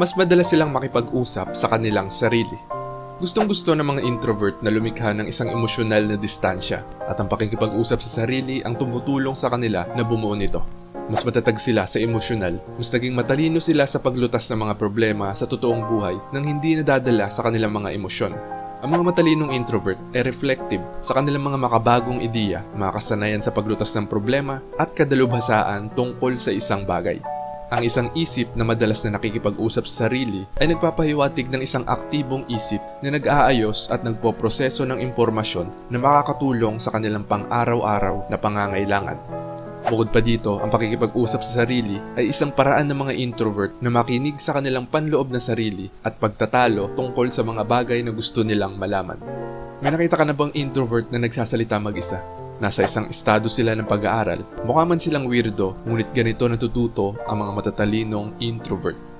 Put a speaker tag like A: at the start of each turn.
A: mas madalas silang makipag-usap sa kanilang sarili. Gustong gusto ng mga introvert na lumikha ng isang emosyonal na distansya at ang pakikipag-usap sa sarili ang tumutulong sa kanila na bumuo nito. Mas matatag sila sa emosyonal, mas naging matalino sila sa paglutas ng mga problema sa totoong buhay nang hindi nadadala sa kanilang mga emosyon. Ang mga matalinong introvert ay reflective sa kanilang mga makabagong ideya, mga kasanayan sa paglutas ng problema at kadalubhasaan tungkol sa isang bagay. Ang isang isip na madalas na nakikipag-usap sa sarili ay nagpapahiwatig ng isang aktibong isip na nag-aayos at nagpoproseso ng impormasyon na makakatulong sa kanilang pang-araw-araw na pangangailangan. Bukod pa dito, ang pakikipag-usap sa sarili ay isang paraan ng mga introvert na makinig sa kanilang panloob na sarili at pagtatalo tungkol sa mga bagay na gusto nilang malaman. May nakita ka na bang introvert na nagsasalita mag-isa? Nasa isang estado sila ng pag-aaral. Mukha man silang weirdo, ngunit ganito natututo ang mga matatalinong introvert.